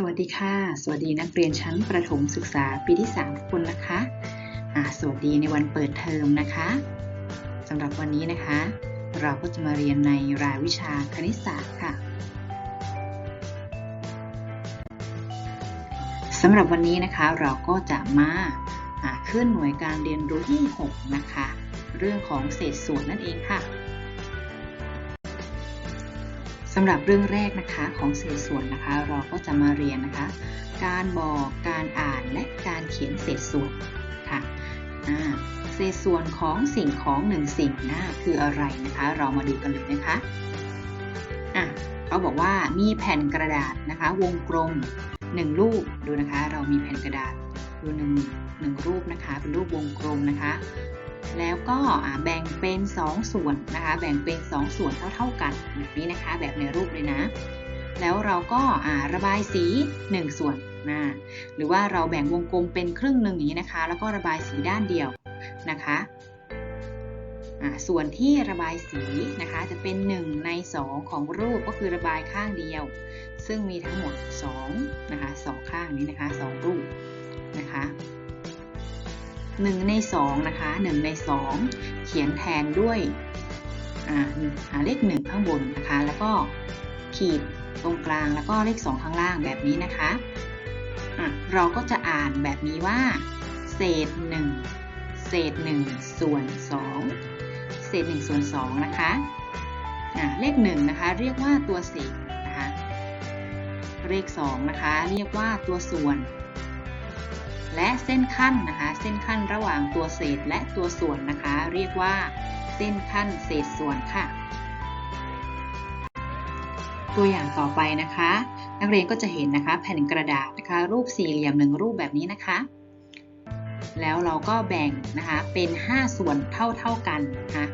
สวัสดีค่ะ สวัสดีนักเรียนชั้นประถมศึกษาปีที่ 3 ทุกคนนะคะสวัสดีในวันเปิดเทอมนะคะสำหรับวันนี้นะคะ เราก็จะมาเรียนในรายวิชาคณิตศาสตร์ค่ะสำหรับวันนี้นะคะเราก็จะมาขึ้นหน่วยการเรียนรู้ที่ 6 นะคะ เรื่องของเศษส่วนนั่นเองค่ะำหรับเรื่องแรกนะคะของเศษส่วนนะคะ เราก็จะมาเรียนนะคะ การบอกการอ่านและการเขียนเศษส่วนค่ะเศษส่วนของสิ่งของหนึ่งสิ่งนะคืออะไรนะคะ เรามาดูกันเลยนะคะอะเขาบอกว่ามีแผ่นกระดาษนะคะ วงกลมหนึ่งรูปดูนะคะ เรามีแผ่นกระดาษดูหนึ่งหนึ่งรูปนะคะ เป็นรูปวงกลมนะคะ แล้วก็แบ่งเป็น 2 ส่วนนะคะแบ่งเป็น 2 ส่วนเท่าๆกันแบบนี้นะคะ แบบในรูปเลยนะ แล้วเราก็ระบายสี 1 ส่วนนะหรือว่าเราแบ่งวงกลมเป็นครึ่งหนึ่งอย่างนี้นะคะ แล้วก็ระบายสีด้านเดียวนะคะส่วนที่ระบายสีนะคะจะเป็น 1 ใน 2 ของรูปก็คือระบายข้างเดียว ซึ่งมีทั้งหมด2นะคะสข้างนี้นะคะ 2 รูปนะคะ 1 ใน 2 นะคะ 1 ใน 2 เขียนแทนด้วยเลข 1 ข้างบนนะคะ แล้วก็ขีดตรงกลางแล้วก็เลข 2 ข้างล่างแบบนี้นะคะะเราก็จะอ่านแบบนี้ว่า เศษ 1 เศษ 1 ส่วน 2 เศษ 1 ส่วน 2 นะคะะเลข 1 นะคะ เรียกว่าตัวเศษนะคะเลข 2 นะคะ เรียกว่าตัวส่วน และเส้นขั้นนะคะ เส้นขั้นระหว่างตัวเศษและตัวส่วนนะคะ เรียกว่า เส้นขั้นเศษส่วนค่ะ ตัวอย่างต่อไปนะคะ นักเรียนก็จะเห็นนะคะ แผ่นกระดาษนะคะ รูปสี่เหลี่ยมหนึ่งรูปแบบนี้นะคะ แล้วเราก็แบ่งนะคะเป็น 5 ส่วนเท่าเท่ากันนะคะ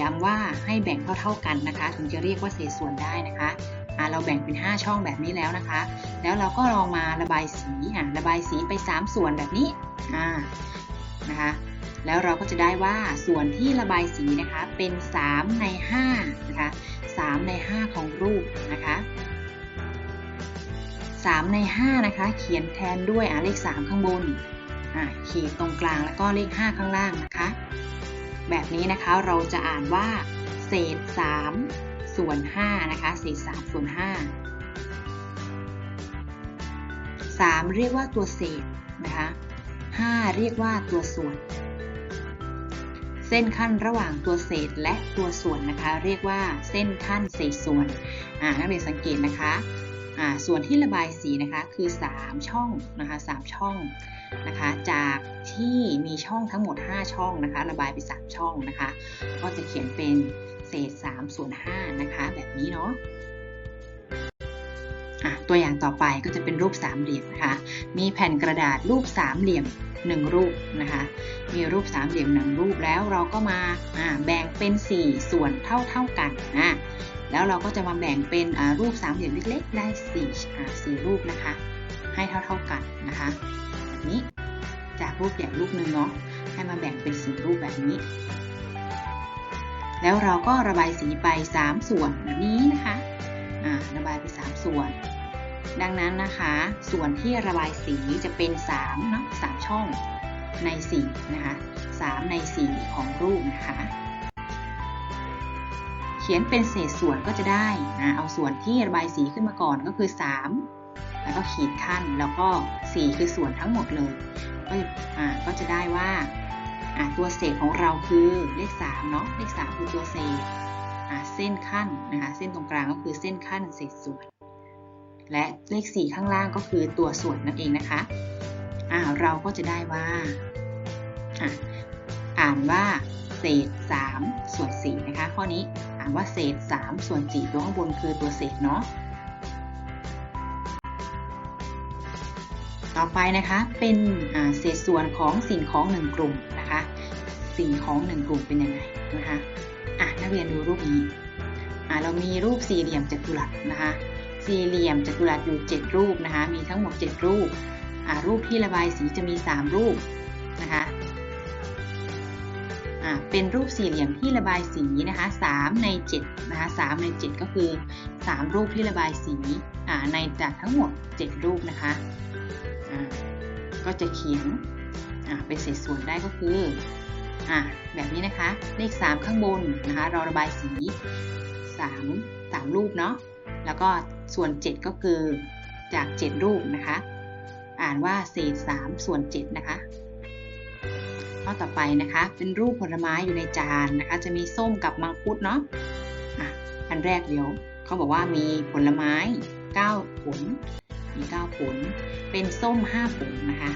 ย้ำว่าให้แบ่งเท่าเท่ากันนะคะ ถึงจะเรียกว่าเศษส่วนได้นะคะ เราแบ่งเป็น 5 ช่องแบบนี้แล้วนะคะ แล้วเราก็ลองมาระบายสีระบายสีไป 3 ส่วนแบบนี้นะคะแล้วเราก็จะได้ว่าส่วนที่ระบายสีนะคะเป็น 3 ใน5นะคะ3ใน 5 ของรูปนะคะ3ใน 5 นะคะ เขียนแทนด้วยเลข 3 ข้างบนขีดตรงกลางแล้วก็เลข 5 ข้างล่างนะคะ แบบนี้นะคะเราจะอ่านว่า เศษ 3 ส่วน5นะคะเศษ3ส่วน5 3 เรียกว่าตัวเศษนะคะ5เรียกว่าตัวส่วน เส้นขั้นระหว่างตัวเศษและตัวส่วนนะคะ เรียกว่าเส้นขั้นเศษส่วนนักเรียนสังเกตนะคะส่วนที่ระบายสีนะคะคือ 3 ช่องนะคะ3ช่องนะคะจากที่มีช่องทั้งหมด 5 ช่องนะคะ ระบายไป 3 ช่องนะคะ ก็จะเขียนเป็น เศษ3ส่วน5นะคะ แบบนี้เนาะตัวอย่างต่อไปก็จะเป็นรูปสามเหลี่ยมนะคะ มีแผ่นกระดาษรูปสามเหลี่ยม1รูปนะคะ มีรูปสามเหลี่ยมหนึ่งรูปแล้วเราก็มาแบ่งเป็น 4 ส่วนเท่าเท่ากันนะแล้วเราก็จะมาแบ่งเป็นรูปสามเหลี่ยมเล็กๆได้4 4รูปนะคะ ให้เท่าเท่ากันนะคะแบบนี้จากรูปใหญ่รูปหนึ่งเนาะให้มาแบ่งเป็น 4 รูปแบบนี้ แล้วเราก็ระบายสีไป 3 ส่วนแบบนี้นะคะระบายไป 3 ส่วน ดังนั้นนะคะ ส่วนที่ระบายสีจะเป็น3เนาะ3ช่องใน4นะคะ3ใน 4 ของรูปนะคะ เขียนเป็นเศษส่วนก็จะได้นะเอาส่วนที่ระบายสีขึ้นมาก่อนก็คือ 3 แล้วก็ขีดขั้นแล้วก็ 4 คือส่วนทั้งหมดเลยก็ก็จะได้ว่า ตัวเศษของเราคือเลข3เนาะเลข3คือตัวเศษเส้นขั้นนะคะเส้นตรงกลางก็คือเส้นขั้นเศษส่วน และเลข 4 ข้างล่างก็คือตัวส่วนนั่นเองนะคะอ่าเราก็จะได้ว่าอ่าอ่านว่าเศษ 3 ส่วน4นะคะข้อนี้อ่านว่าเศษ 3 ส่วน4ตัวข้างบนคือตัวเศษเนาะต่อไปนะคะเป็นเศษส่วนของสิ่งของหนึ่งกลุ่ม คะสิ่งของหนึ่งกลุ่มเป็นยังไงนะคะอะนักเรียนดูรูปนี้อะเรามีรูปสี่เหลี่ยมจัตุรัสนะคะ สี่เหลี่ยมจัตุรัสอยู่ 7 รูปนะคะ มีทั้งหมด 7 รูปอะรูปที่ระบายสีจะมี 3 รูปนะคะอะเป็นรูปสี่เหลี่ยมที่ระบายสีนะคะ3ใน7นะคะ3ใน 7 ก็คือ 3 รูปที่ระบายสีอ่าในจากทั้งหมด 7 รูปนะคะอ่าก็จะเขียน อ่าเป็นเศษส่วนได้ก็คืออ่าแบบนี้นะคะ เลข 3 ข้างบนนะคะ เราระบายสี 3 3 รูปเนาะ แล้วก็ส่วน 7 ก็คือจาก 7 รูปนะคะ อ่านว่าเศษ 3 ส่วน 7 นะคะข้อต่อไปนะคะ เป็นรูปผลไม้อยู่ในจานนะคะ จะมีส้มกับมังคุดเนาะอะอันแรกเดี๋ยวเขาบอกว่ามีผลไม้ 9 ผล มี 9 ผล เป็นส้ม 5 ผลนะคะ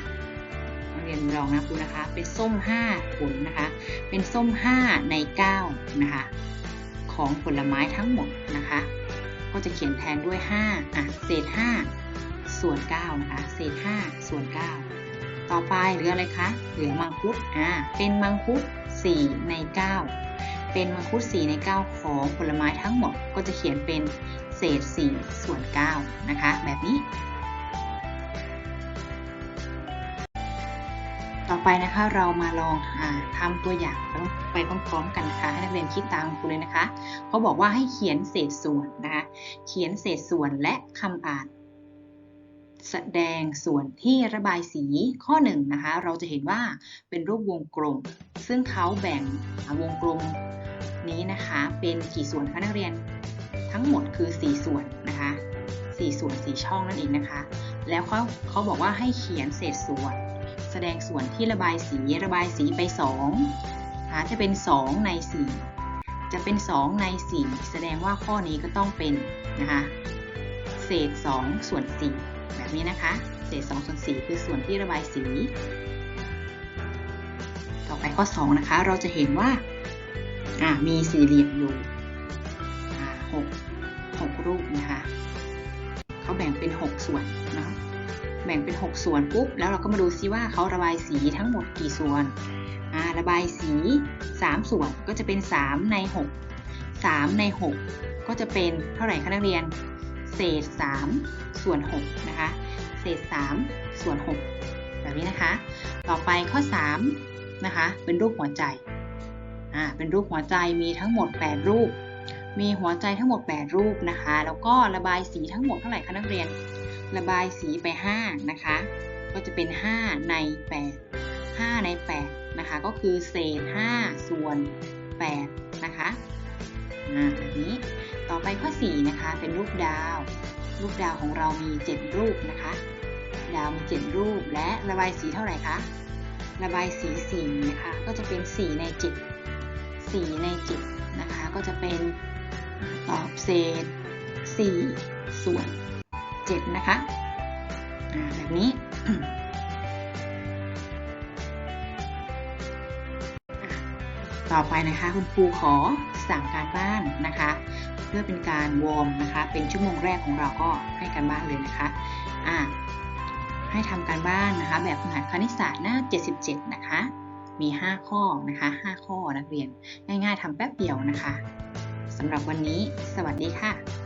รียนลองนับดูนะคะ เป็นส้ม 5 ผลนะคะ เป็นส้ม 5 ใน 9 นะคะ ของผลไม้ทั้งหมดนะคะ ก็จะเขียนแทนด้วย 5 อะ เศษ 5 ส่วน 9 นะคะ เศษ 5 ส่วน 9 ต่อไปเหลืออะไรคะ เหลือมังคุด อ่า เป็นมังคุด 4 ใน 9 เป็นมังคุด 4 ใน 9 ของผลไม้ทั้งหมด ก็จะเขียนเป็นเศษ 4 ส่วน 9 นะคะ แบบนี้ ต่อไปนะคะเรามาลองอาทำตัวอย่างไปพร้อมๆกันนะคะให้นักเรียนคิดตามครูเลยนะคะเขาบอกว่าให้เขียนเศษส่วนนะคะเขียนเศษส่วนและคำอ่าน แสดงส่วนที่ระบายสีข้อ1นนะคะเราจะเห็นว่าเป็นรูปวงกลม ซึ่งเขาแบ่งวงกลมนี้นะคะเป็นกี่ส่วนคะนักเรียนทั้งหมดคือ 4 ส่วนนะคะ4ส่วน 4 ช่องนั่นเองนะคะ แล้วเขาเขาบอกว่าให้เขียนเศษส่วน แสดงส่วนที่ระบายสีระบายสีไป2นะคะจะเป็น 2 ใน 4 จะเป็น 2 ใน 4 แสดงว่าข้อนี้ก็ต้องเป็นนะคะเศษ 2 ส่วน 4 แบบนี้นะคะ เศษ 2 ส่วน 4 คือส่วนที่ระบายสี ต่อไปข้อ 2 นะคะ เราจะเห็นว่ามีสี่เหลี่ยมอยู่หกหกรูปนะคะ เขาแบ่งเป็น 6 ส่วนเนาะ แบ่งเป็น 6 ส่วนปุ๊บแล้วเราก็มาดูซิว่าเขาระบายสีทั้งหมดกี่ส่วนระบายสี 3 ส่วนก็จะเป็น 3 ใน 6 3 ใน 6 ก็จะเป็นเท่าไหร่คะนักเรียน เศษ 3 ส่วน 6 นะคะ เศษ 3 ส่วน 6 แบบนี้นะคะ ต่อไปข้อ 3 นะคะ เป็นรูปหัวใจ อ่า เป็นรูปหัวใจมีทั้งหมด 8 รูป มีหัวใจทั้งหมด 8 รูปนะคะ แล้วก็ระบายสีทั้งหมดเท่าไหร่คะนักเรียน ระบายสีไป 5 นะคะ ก็จะเป็น 5 ใน 8 5 ใน 8 นะคะ ก็คือเศษ 5 ส่วน 8 นะคะอ่าแบบนี้ต่อไปข้อ 4 นะคะ เป็นรูปดาว รูปดาวของเรามี 7 รูปนะคะ ดาวมี 7 รูปและระบายสีเท่าไหร่คะ ระบายสี4นะคะ ก็จะเป็น 4 ใน 7 4 ใน 7 นะคะ ก็จะเป็นตอบเศษ 4 ส่วน 7 นะคะแบบนี้ต่อไปนะคะคุณครูขอสั่งการบ้านนะคะ เพื่อเป็นการวอร์มนะคะ เป็นชั่วโมงแรกของเราก็ให้การบ้านเลยนะคะอ่าให้ทำการบ้านนะคะ แบบฝึกหัดคณิตศาสตร์หน้า 77 นะคะ มี 5 ข้อนะคะ 5 ข้อนักเรียนง่ายๆทำแป๊บเดียวนะคะสำหรับวันนี้ สวัสดีค่ะ